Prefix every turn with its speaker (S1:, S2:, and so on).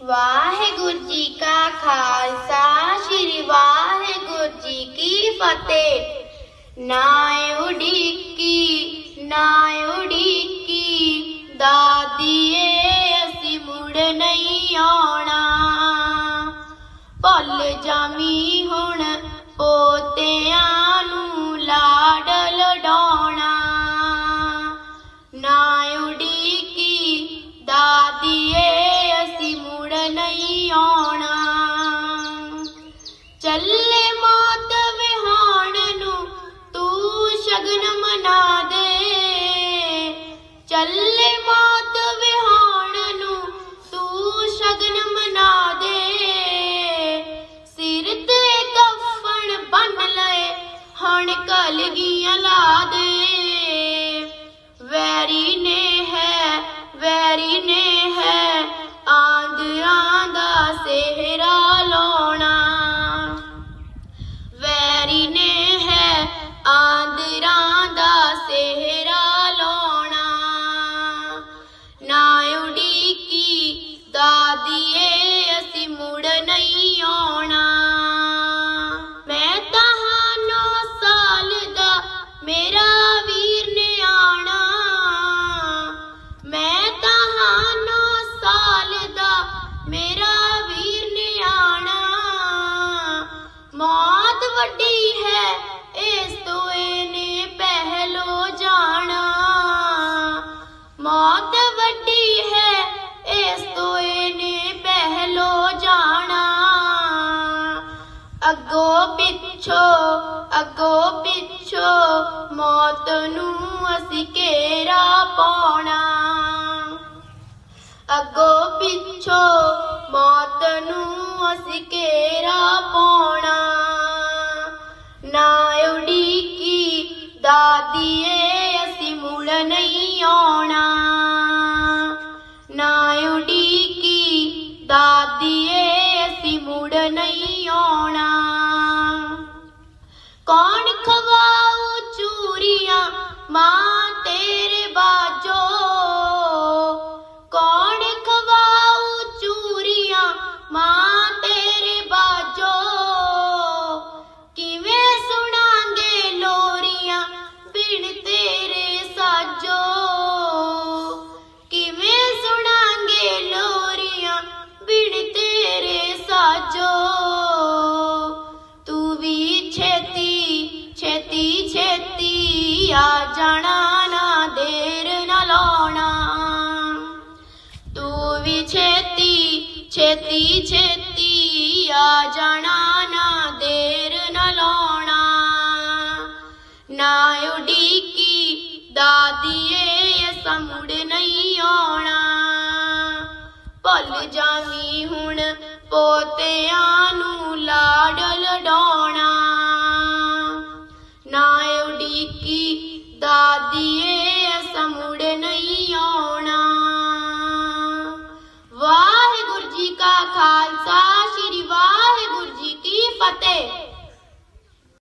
S1: ਵਾਹਿਗੁਰੂ ਜੀ ਕਾ ਖਾਲਸਾ ਸ੍ਰੀ ਵਾਹਿਗੁਰੂ ਜੀ ਕੀ ਫਤਿਹ ਨਾ ਉਡੀਕੀ ਨਾ ਉਡੀਕੀ ਦਾਦੀਏ ਅਸੀਂ ਮੁੜ ਨਹੀਂ ਆਉਣਾ ਭੁੱਲ ਜਾਮੀ ਚੱਲੇ ਮੌਤ ਵਿਹਾਣ ਨੂੰ, ਤੂੰ ਸ਼ਗਨ ਮਨਾ ਦੇ। ਚੱਲੇ ਮੌਤ ਵਿਹਾਣ ਨੂੰ, ਤੂੰ ਸ਼ਗਨ ਮਨਾ ਦੇ। ਸਿਰ ਤੇ ਕਫਨ ਬੰਨ ਲਏ, ਹਣ ਕਲਗੀਆਂ ਲਾ ਦੇ ਮੇਰਾ ਵੀਰ ਨੇ ਆਣਾ ਮੌਤ ਵੱਡੀ ਹੈ, ਇਸ ਤੋਂ ਇਹਨੇ ਪਹਿਲੋ ਜਾਣਾ। ਮੌਤ ਵੱਡੀ ਹੈ, ਇਸ ਤੋਂ ਇਹਨੇ ਪਹਿਲੋ ਜਾਣਾ। ਅੱਗੋਂ ਪਿੱਛੋਂ ਅੱਗੋਂ ਪਿੱਛੋਂ, ਮੌਤ ਨੂੰ ਅਸੀਂ ਘੇਰਾ ਪਾਉਣਾ। ਅੱਗੋਂ ਪਿੱਛੋਂ ਮੌਤ ਨੂੰ ਅਸੀਂ ਘੇਰਾ ਪਾਉਣਾ। ਨਾ ਉਡੀਕੀ ਦਾਦੀਏ, ਅਸੀਂ ਮੁੜ ਨਹੀਂ ਆਉਣਾ। ਨਾ ਉਡੀਕੀ ਦਾਦੀਏ, ਅਸੀਂ ਮੁੜ ਨਹੀਂ ਆਉਣਾ। ਕੌਣ ਖਵਾਉ ਚੂਰੀਆਂ, ਮਾਂ ਤੇ ਛੇਤੀ ਛੇਤੀ ਆ ਜਾਣਾ, ਨਾ ਦੇਰ ਨਾ ਲਾਉਣਾ। ਨਾ ਉਡੀਕੀ ਦਾਦੀਏ ਅਸਾਂ ਮੁੜ ਨਹੀਂ ਆਉਣਾ। ਭੁੱਲ ਜਾਵੀ ਹੁਣ ਪੋਤਿਆਂ ਨੂੰ ਲਾਡ ਲਡਾਉਣਾ। ਨਾ ਉਡੀਕੀ ਦਾਦੀਏ ਅਸਾਂ ਮੁੜ ਨਹੀਂ ਆਉਣਾ। ਫਤਿਹ।